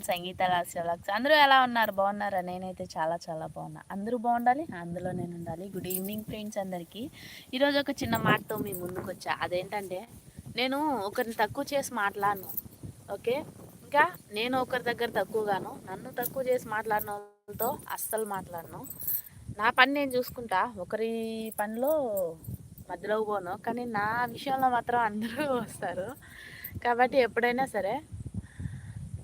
సంగీత లాక్స్ అందరూ ఎలా ఉన్నారు? బాగున్నారా? నేనైతే చాలా చాలా బాగున్నా. అందరూ బాగుండాలి? అందులో నేను ఉండాలి గుడ్ ఈవినింగ్ ఫ్రెండ్స్ అందరికీ. ఈరోజు ఒక చిన్న మాటతో మీ ముందుకు వచ్చా అదేంటంటే నేను ఒకరిని తక్కువ చేసి మాట్లాడను. ఓకే? ఇంకా నేను ఒకరి దగ్గర తక్కువగాను. నన్ను తక్కువ చేసి మాట్లాడిన వాళ్ళతో అస్సలు మాట్లాడను. నా పని నేను చూసుకుంటా. ఒకరి పనిలో మధ్యలో పోను. కానీ నా విషయంలో మాత్రం అందరూ వస్తారు. కాబట్టి ఎప్పుడైనా సరే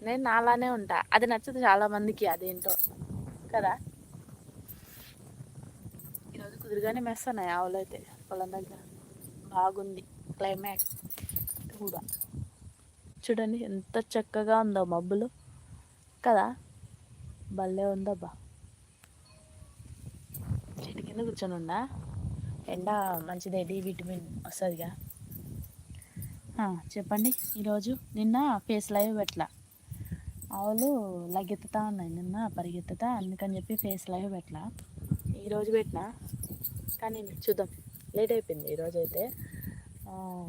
నేను నాలానే ఉంటా. అది నచ్చదు చాలామందికి అదేంటో. కదా? ఈరోజు కుదురుగానే మెస్తున్నాయి ఆవులు అయితే పొలం దగ్గర. బాగుంది. క్లైమేట్ కూడా చూడండి ఎంత చక్కగా ఉందో మబ్బులు. కదా? భలే ఉందబ్బా. చెట్టు కింద కూర్చొని ఉండా? ఎండ మంచిదే డి విటమిన్ వస్తుందిగా. చెప్పండి. ఈరోజు నిన్న ఫేస్ లైవ్ పెట్టలా ఆవులు లగెత్తుతా ఉన్నాయి నిన్న పరిగెత్తుతా అందుకని చెప్పి ఫేస్ లైవ్ పెట్టిన ఈరోజు పెట్టిన కానీ చూద్దాం. లేట్ అయిపోయింది ఈరోజు అయితే.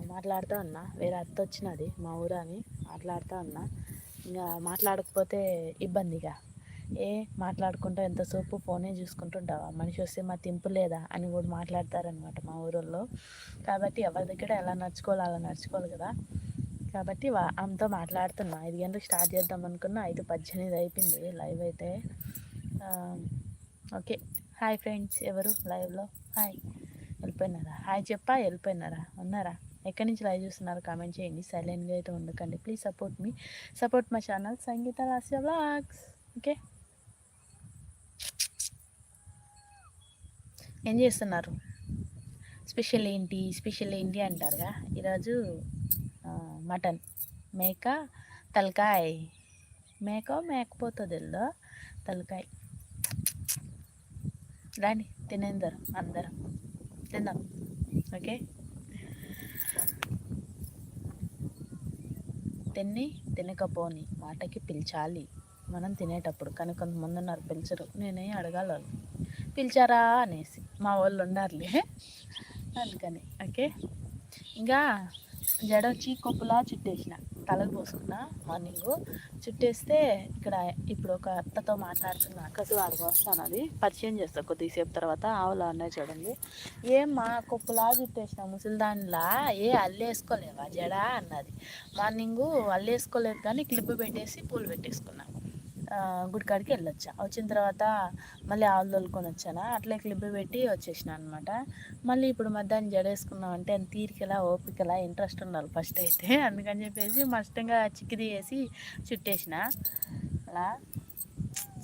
మాట్లాడుతూ ఉన్నా. వేరే అత్త వచ్చినది మా ఊరు అని మాట్లాడుతూ ఉన్నా. ఇంకా మాట్లాడకపోతే ఇబ్బందిగా ఏ మాట్లాడుకుంటా ఎంతసేపు ఫోనే చూసుకుంటుంటావా? మనిషి వస్తే మా తింపు లేదా అని కూడా మాట్లాడతారనమాట మా ఊరిలో కాబట్టి ఎవరి దగ్గర ఎలా నడుచుకోవాలి అలా నడుచుకోవాలి కదా. కాబట్టి ఆమెతో మాట్లాడుతున్నా. ఐదు గంటలకు స్టార్ట్ చేద్దాం అనుకున్నా. ఐదు పద్దెనిమిది అయిపోయింది లైవ్ అయితే. ఓకే. Hi friends. ఎవరు? లైవ్లో? హాయ్. వెళ్ళిపోయినారా? హాయ్ చెప్పా? వెళ్ళిపోయినారా? ఉన్నారా? ఎక్కడి నుంచి లైవ్ చూస్తున్నారు? కామెంట్ చేయండి. సైలెంట్గా అయితే ఉండకండి. ప్లీజ్ సపోర్ట్ మీ సపోర్ట్ మా channel Sangeetha Lasya blogs okay? ఏం చేస్తున్నారు? స్పెషల్ ఏంటి? స్పెషల్ ఏంటి అంటారుగా? ఈరోజు మటన్. మేక తలకాయ. మేక మేకపోతో తెలుదో? తలకాయ. రాని తినేందరం అందరం. తిందాం. ఓకే? తిని తినకపోని మాటకి పిలిచాలి. మనం తినేటప్పుడు కానీ కొంతమంది ఉన్నారు పిలిచరు. నేనే అడగాలి వాళ్ళు పిలిచారా అనేసి. మా వాళ్ళు ఉండాలి అందుకని. ఓకే? ఇంకా జడ వచ్చి కొప్పులా చుట్టేసిన. తలకు పోసుకున్న మార్నింగ్. చుట్టేస్తే ఇక్కడ ఇప్పుడు ఒక అత్తతో మాట్లాడుతున్నా అక్కసు వాడికి వస్తాను అది. పరిచయం చేస్తా కొద్దిసేపు తర్వాత ఆవులు ఉన్నాయి చూడండి. ఏం మా కొప్పులా చుట్టేసిన ముసలిదానిలా? ఏ అల్లేసుకోలేవా జడ అన్నది. మార్నింగు అల్లేసుకోలేదు కానీ క్లిప్ పెట్టేసి పూలు పెట్టేసుకున్నాను గుడికాడికి వెళ్ళొచ్చా. వచ్చిన తర్వాత మళ్ళీ ఆవులు తోలుకొని వచ్చానా. అట్లే క్లిప్ పెట్టి వచ్చేసిన అనమాట మళ్ళీ ఇప్పుడు మధ్యాహ్నం జడేసుకున్నాం అంటే అంత తీరికలా ఓపికలా ఇంట్రెస్ట్ ఉండాలి ఫస్ట్ అయితే. అందుకని చెప్పేసి మస్తంగా చిక్కిది వేసి చుట్టేసిన. అలా.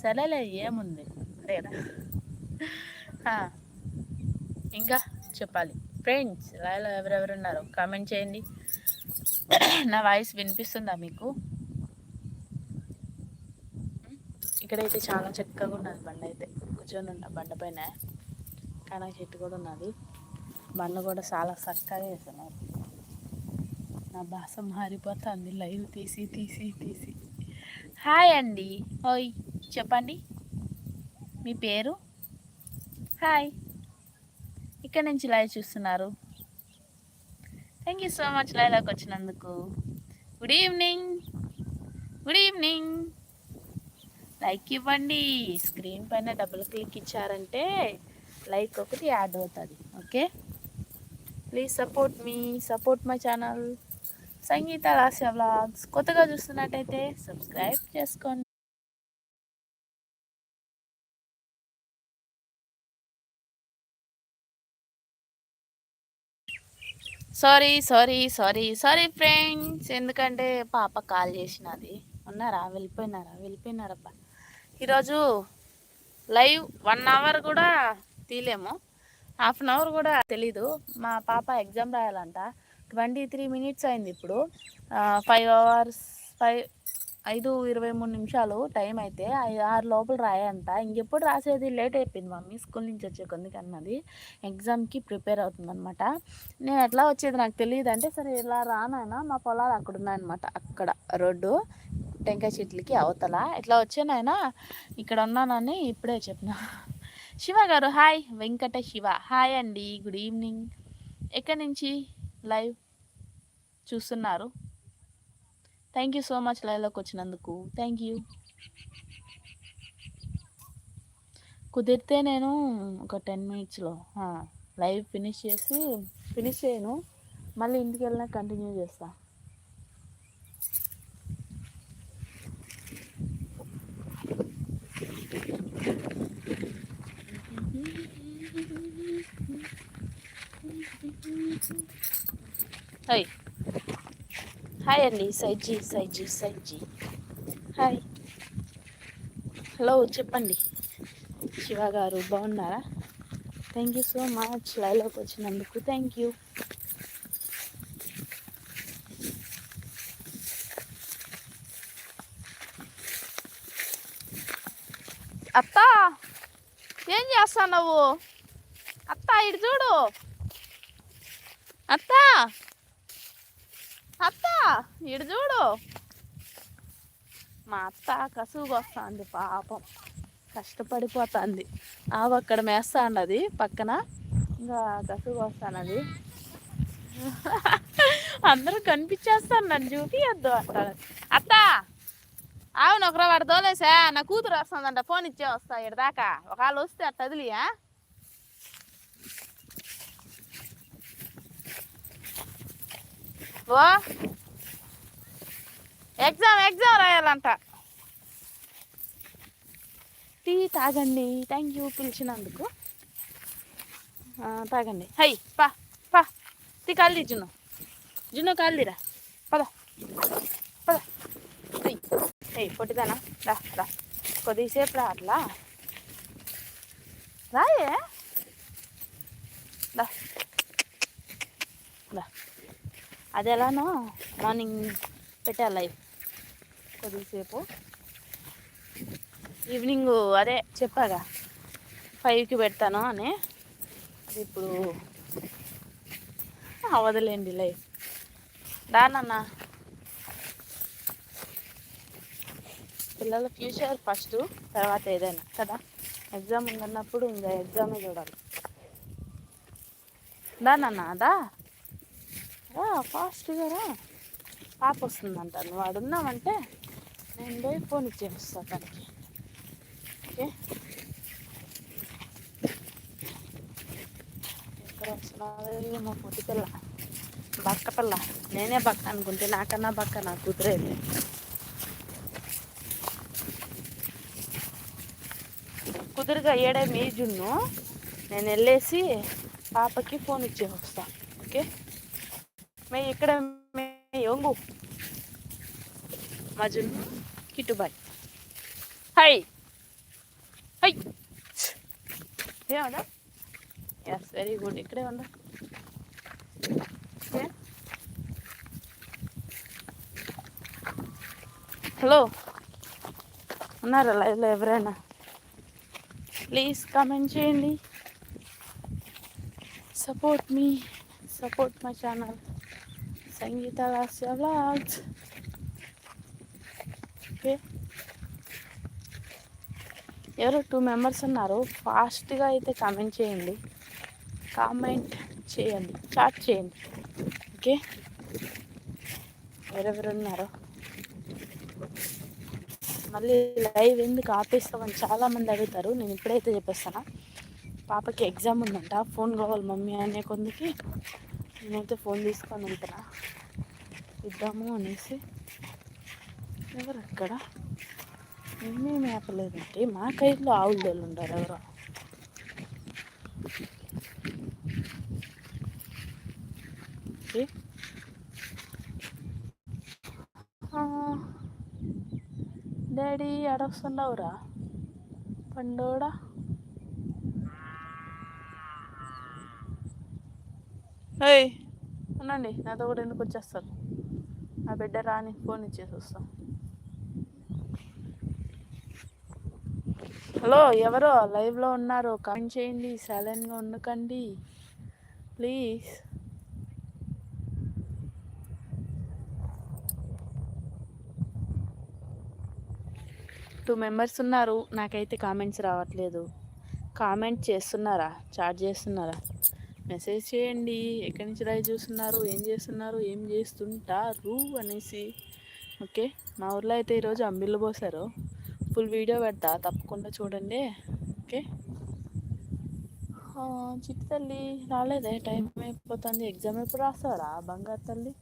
సరేలే ఏముంది. లేదా ఇంకా చెప్పాలి. ఫ్రెండ్స్ రాయలో ఎవరెవరు ఉన్నారు? కామెంట్ చేయండి. నా వాయిస్ వినిపిస్తుందా మీకు? ఇక్కడైతే చాలా చక్కగా ఉన్నది బండ అయితే. కూర్చొని ఉన్న బండ పైన కనక చెట్టు కూడా ఉన్నది. బండ కూడా చాలా చక్కగా వేస్తున్నారు నా భాష మారిపోతుంది. లైవ్ తీసి తీసి తీసి. హాయ్ అండి. ఓయ్ చెప్పండి. మీ పేరు? హాయ్. ఇక్కడ నుంచి లైవ్ చూస్తున్నారు. థ్యాంక్ యూ సో మచ్ లైవ్లోకి వచ్చినందుకు. Good evening good evening like ఇవ్వండి. స్క్రీన్ పైన డబుల్ క్లిక్ ఇచ్చారంటే లైక్ ఒకటి యాడ్ అవుతుంది. Okay? Please support me support my channel. Sangeetha Lasya vlogs. కొత్తగా చూస్తున్నట్టయితే సబ్స్క్రైబ్ చేసుకోండి. Sorry sorry sorry sorry friends. ఎందుకంటే పాప కాల్ చేసినది. ఉన్నారా? వెళ్ళిపోయినారా? వెళ్ళిపోయినారబ్బా. ఈరోజు లైవ్ వన్ అవర్ కూడా తీలేము హాఫ్ అన్ అవర్ కూడా తెలీదు. మా పాప ఎగ్జామ్ రాయాలంట. ట్వంటీ త్రీ మినిట్స్ అయింది ఇప్పుడు. ఫైవ్ అవర్స్ ఫైవ్ ఐదు ఇరవై మూడు నిమిషాలు టైం అయితే ఐదు ఆరు లోపల రాయంట. ఇంకెప్పుడు రాసేది లేట్ అయిపోయింది మమ్మీ. స్కూల్ నుంచి వచ్చే కొందుకు అన్నది ఎగ్జామ్కి ప్రిపేర్ అవుతుందనమాట నేను ఎట్లా వచ్చేది నాకు తెలియదు. అంటే సరే ఇలా రానైనా? మా పొలాలు అక్కడ ఉన్నాయన్నమాట. అక్కడ రోడ్డు. టెంకాయ చెట్లకి అవతల. ఇట్లా వచ్చానైనా ఇక్కడ ఉన్నానని ఇప్పుడే చెప్పిన. శివ గారు హాయ్. వెంకట శివ. హాయ్ అండి. Good evening. ఎక్కడి నుంచి లైవ్ చూస్తున్నారు? థ్యాంక్ యూ సో మచ్ లైవ్లోకి వచ్చినందుకు. Thank you. కుదిరితే నేను ఒక టెన్ మినిట్స్లో లైవ్ ఫినిష్ చేసి ఫినిష్ చేయను. మళ్ళీ ఇంటికి వెళ్ళినా కంటిన్యూ చేస్తాను హాయ్ హాయ్ అండి సైజీ సైజీ సైజీ హాయ్ హలో చెప్పండి. శివ గారు బాగున్నారా? థ్యాంక్ యూ సో మచ్ లైవ్లోకి వచ్చినందుకు థ్యాంక్ యూ అత్త ఏం చేస్తున్నావు? అత్త ఇటు చూడు. అత్త అత్త ఇటు చూడు. మా అత్త కసువుకు పాపం. కష్టపడిపోతుంది. ఆవు అక్కడ మేస్తా అన్నది పక్కన. ఇంకా కసుగు అది అందరూ కనిపించేస్తాను నన్ను చూపియద్దు అంటారు. అత్త అవును ఒకరు వాడు తోలేసా నా కూతురు వస్తుందంట ఫోన్ ఇచ్చే వస్తా ఇక్కడ దాకా. ఒకవేళ వస్తే అట్ట వదిలియా? ఓ ఎగ్జామ్ ఎగ్జామ్ రాయాలంట. టీ తాగండి థ్యాంక్ యూ పిలిచినందుకు. తాగండి. హై పా పా. టీ కాల్ది జున్ను. జున్ను కాళ్ళీరా పద. ఏ పొట్టిదానా? రా రా. కొద్దిసేపు రా అట్లా. రాయే రా. రా. అది ఎలానో మార్నింగ్ పెట్టా లైఫ్ కొద్దిసేపు. ఈవినింగ్ అదే చెప్పాగా. ఫైవ్కి పెడతాను అని. అది ఇప్పుడు అవదలేండి లైఫ్ రానన్నా పిల్లల ఫ్యూచర్ ఫస్ట్ తర్వాత ఏదైనా కదా? ఎగ్జామ్ ఉందన్నప్పుడు ఇంకా ఎగ్జామే చూడాలి. దానన్నా దా. రా ఫాస్ట్గా రా. పాప వస్తుందంట నువ్వు వాడున్నావంటే నేను పోయి ఫోన్ ఇచ్చేస్తా తనకి. ఓకే? ఎక్కడ వస్తున్నా? మా పొట్టి పిల్ల. బక్క పిల్ల. నేనే బక్క అనుకుంటే నాకన్నా బక్క నా కూతురేది కుదురుగా ఏడే మీజున్ను నేను వెళ్ళేసి పాపకి ఫోన్ ఇచ్చే వస్తా ఓకే? మే ఇక్కడ మే? ఒంగు. మా జున్ను కిట్టుబాయ్ హై! హై! ఏమన్నా? ఎస్ వెరీ గుడ్ ఇక్కడే ఉందా హలో ఉన్నారా లైవ్లో ఎవరైనా? ప్లీజ్ కామెంట్ చేయండి support me support my channel Sangeetha Lasya vlogs okay ఎవరు టూ మెంబర్స్ ఉన్నారు. ఫాస్ట్గా అయితే కామెంట్ చేయండి. కామెంట్ చేయండి. చాట్ చేయండి. ఓకే ఎవరెవరు ఉన్నారో. మళ్ళీ లైవ్ ఎందుకు ఆపేస్తామని చాలామంది అడుగుతారు. నేను ఇప్పుడైతే చెప్పేస్తాను. పాపకి ఎగ్జామ్ ఉందంట. ఫోన్ కావాలి మమ్మీ అనే కొందికి. నేనైతే ఫోన్ తీసుకొని వెళ్తున్నా. ఇద్దాము అనేసి. ఎవరు అక్కడ? మేమేమి ఆపలేదంటే మా కైలో ఆవులు తోలు ఉంటారు ఎవరో ఓకే. ఆ, డాడీ అడొస్తున్నావురా పండోడా ఏయ్. ఉండండి నాతో కూడా ఎందుకు వచ్చేస్తారు? నా బిడ్డ రాని ఫోన్ ఇచ్చేసి వస్తాం. హలో ఎవరో లైవ్లో ఉన్నారు. కామెంట్ చేయండి సైలెంట్గా ఉండకండి. ప్లీజ్. టూ మెంబర్స్ ఉన్నారు. నాకైతే కామెంట్స్ రావట్లేదు. కామెంట్ చేస్తున్నారా? చాట్ చేస్తున్నారా? మెసేజ్ చేయండి. ఎక్కడి నుంచి రాయి చూస్తున్నారు? ఏం చేస్తున్నారు? ఏం చేస్తుంటారు? అనేసి. ఓకే? మా ఊర్లో అయితే ఈరోజు అంబిళ్ళు పోసారు ఫుల్ వీడియో పెడతా. తప్పకుండా చూడండి. ఓకే? చిట్టి తల్లి రాలేదే? టైం అయిపోతుంది. ఎగ్జామ్ ఎప్పుడు రాస్తారా బంగారు తల్లి?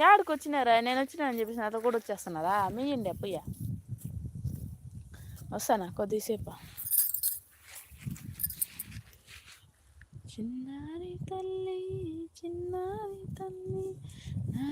యాడికి వచ్చినారా నేను వచ్చినా అని చెప్పేసి నాతో కూడా వచ్చేస్తున్నారా? మీయండి అప్పయ్య వస్తానా కొద్దిసేపు. చిన్నారి తల్లి చిన్నారి తల్లి నా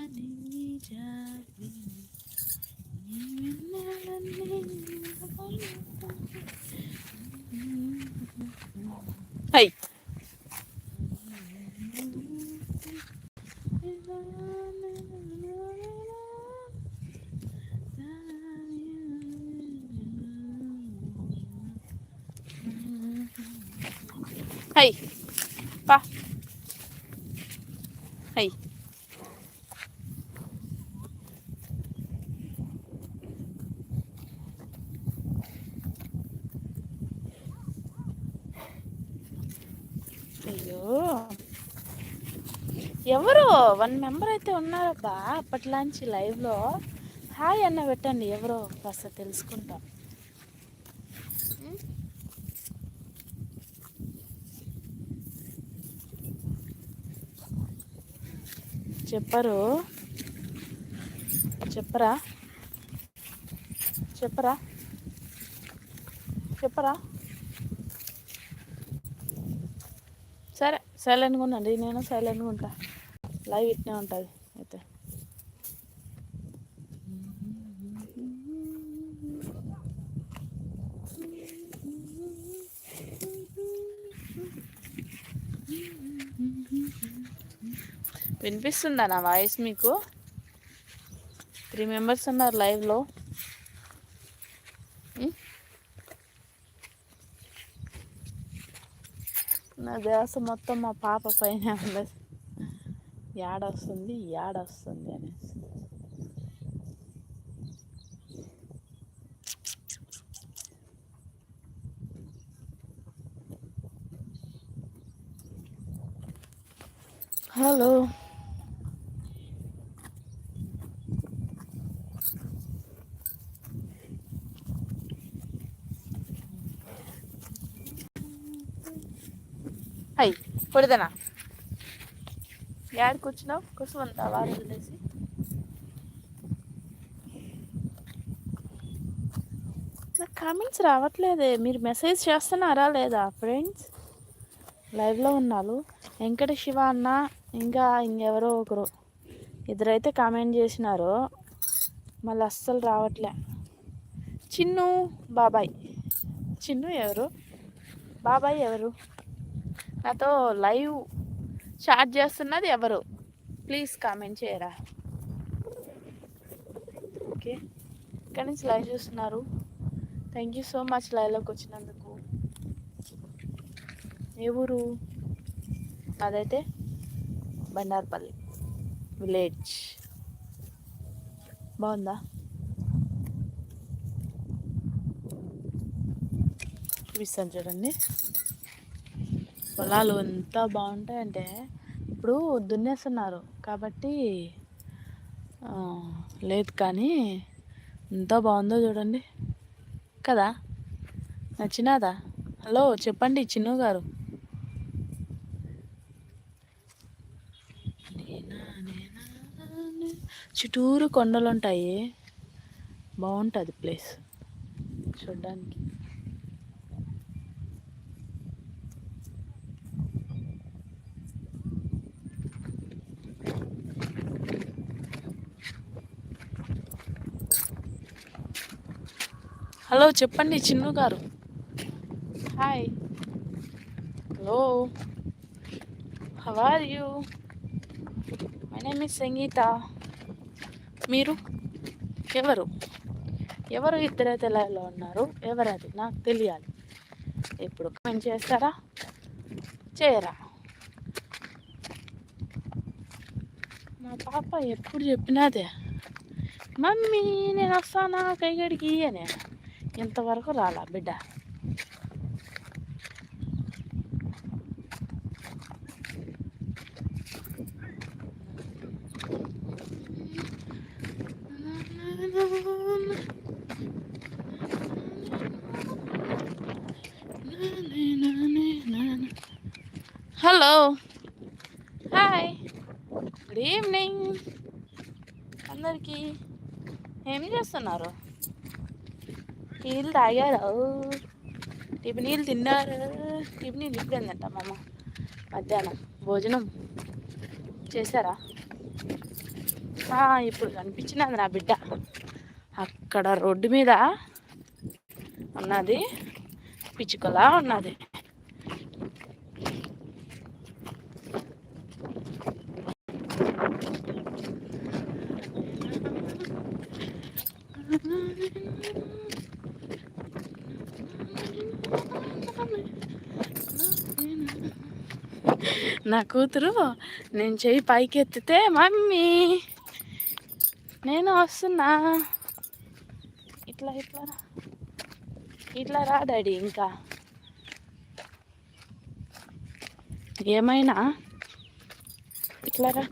హై హై పా హై అయ్యో. ఎవరు? వన్ మెంబర్ అయితే ఉన్నారబ్బా అప్పట్లాంచి లైవ్లో హాయ్ అన్న పెట్టండి ఎవరో కాస్త తెలుసుకుంటాం. చెప్పరు. చెప్పరా? చెప్పరా? చెప్పరా? సరే సైలెంట్గా ఉండండి. నేను సైలెంట్గా ఉంటా. లైవ్ ఇట్నే ఉంటుంది అయితే వినిపిస్తుందా నా వాయిస్ మీకు? త్రీ మెంబర్స్ ఉన్నారు లైవ్లో? నా ధ్యాస మొత్తం మా పాప పైన ఉంది. యాడొస్తుంది యాడొస్తుంది అనేసి హలో హై కొడదనా? యాడికి వచ్చినావు? అంతా వారు వదిలేసి. నాకు కామెంట్స్ రావట్లేదే. మీరు మెసేజ్ చేస్తున్నారా లేదా ఫ్రెండ్స్? లైవ్లో ఉన్నారు. వెంకట శివ అన్న ఇంకా ఇంకెవరో ఒకరు. ఇద్దరైతే కామెంట్ చేసినారు. మళ్ళీ అస్సలు రావట్లే. చిన్ను బాబాయ్. చిన్ను ఎవరు? బాబాయ్ ఎవరు? నాతో లైవ్ చాట్ చేస్తున్నది ఎవరు? ప్లీజ్ కామెంట్ చేయరా. ఓకే. ఇక్కడి నుంచి లైవ్ చూస్తున్నారు? థ్యాంక్ యూ సో మచ్ లైవ్లోకి వచ్చినందుకు. ఏ ఊరు? అదైతే బండార్పల్లి విలేజ్. బాగుందా? చూపిస్తాను చూడండి. పొలాలు ఎంత బాగుంటాయంటే ఇప్పుడు దున్నేస్తున్నారు కాబట్టి లేదు కానీ ఎంత బాగుందో చూడండి. కదా? నచ్చినాదా? హలో చెప్పండి చిన్ను గారు. చుట్టూరు కొండలుంటాయి. బాగుంటుంది ప్లేస్. చూడ్డానికి. హలో చెప్పండి చిన్ను గారు. Hi hello. How are you my name is Sangeetha మీరు? ఎవరు? ఎవరు ఇద్దరైతే లైవ్లో ఉన్నారు? ఎవరది? నాకు తెలియాలి. ఇప్పుడు కామెంట్ చేస్తారా? చేయరా? మా పాప ఎప్పుడు చెప్పినదే మమ్మీ నేను వస్తానా కైగడికి అని. ఇంతవరకు రాలా బిడ్డ? హలో. హాయ్. Good evening. అందరికీ ఏం చేస్తున్నారు? నీళ్ళు తాగారు? టిఫిన్ నీళ్ళు తిన్నారు? టిఫిన్ నీళ్ళు ఇప్పుడేందంట మామ మధ్యాహ్నం. భోజనం చేశారా? ఇప్పుడు కనిపించినది నా బిడ్డ. అక్కడ రోడ్డు మీద ఉన్నది పిచ్చుకలా ఉన్నది. నా కూతురు నేను చెయ్యి పైకి ఎత్తితే మమ్మీ నేను వస్తున్నా. ఇట్లా ఇట్లా ఇట్లా రా డాడీ ఇంకా. ఏమైనా? ఇట్లా రా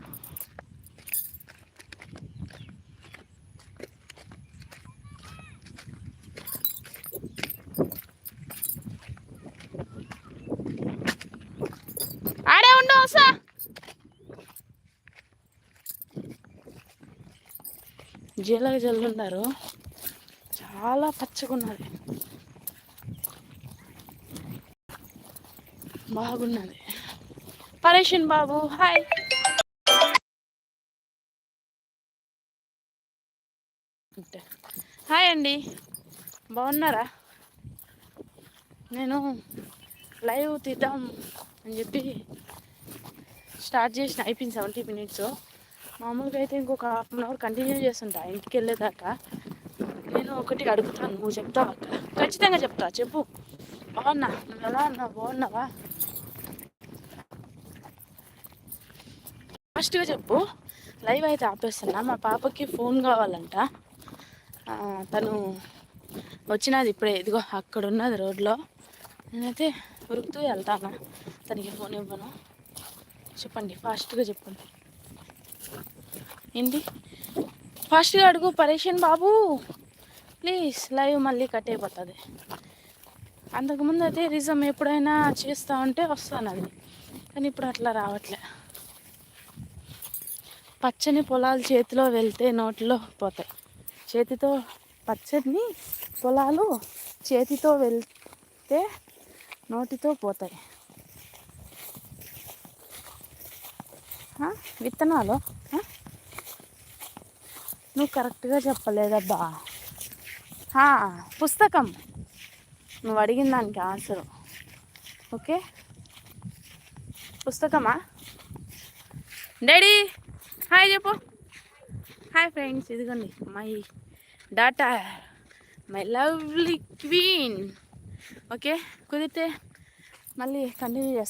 ఆడే ఉండు వస్తా జీలగ జల్లున్నారు చాలా పచ్చగున్నది. బాగున్నది. పరేషన్ బాబు హాయ్. హాయ్ అండి. బాగున్నారా? నేను లైవ్ తీద్దాం అని చెప్పి స్టార్ట్ చేసిన. అయిపోయింది సెవెంటీ మినిట్స్ మామూలుగా అయితే ఇంకొక హాఫ్ అన్ అవర్ కంటిన్యూ చేస్తుంటా ఇంటికి వెళ్ళేదాకా. నేను ఒకటి అడుగుతాను నువ్వు చెప్తావు అక్క? ఖచ్చితంగా చెప్తా చెప్పు. బాగున్నా నువ్వు ఎలా అన్నావు బాగున్నావా? ఫాస్ట్గా చెప్పు లైవ్ అయితే ఆపేస్తున్నా. మా పాపకి ఫోన్ కావాలంట. తను వచ్చినది ఇప్పుడే. ఇదిగో అక్కడ ఉన్నది రోడ్లో. నేనైతే ఉరుకుతూ వెళ్తాను. తనకి ఫోన్ ఇవ్వను. చెప్పండి ఫాస్ట్గా చెప్పండి. ఏంటి ఫాస్ట్గా అడుగు పరేషన్ బాబు. ప్లీజ్ లైవ్ మళ్ళీ కట్ అయిపోతుంది. అంతకుముందు అయితే రిజమ్ ఎప్పుడైనా చేస్తా ఉంటే వస్తాను అది కానీ ఇప్పుడు అట్లా రావట్లే. పచ్చని పొలాలు చేతిలో వెళ్తే నోట్లో పోతాయి. చేతితో పచ్చని పొలాలు చేతితో వెళ్తే నోటితో పోతాయి. విత్తనాలు? నువ్వు కరెక్ట్గా చెప్పలేదబ్బా. పుస్తకం. నువ్వు అడిగిన దానికి ఆన్సరు. ఓకే? పుస్తకమా? డాడీ హాయ్ చెప్పు. హాయ్ ఫ్రెండ్స్ ఇదిగోండి. My daughter my lovely queen. Okay? కుదిరితే మళ్ళీ కంటిన్యూ చేస్తాను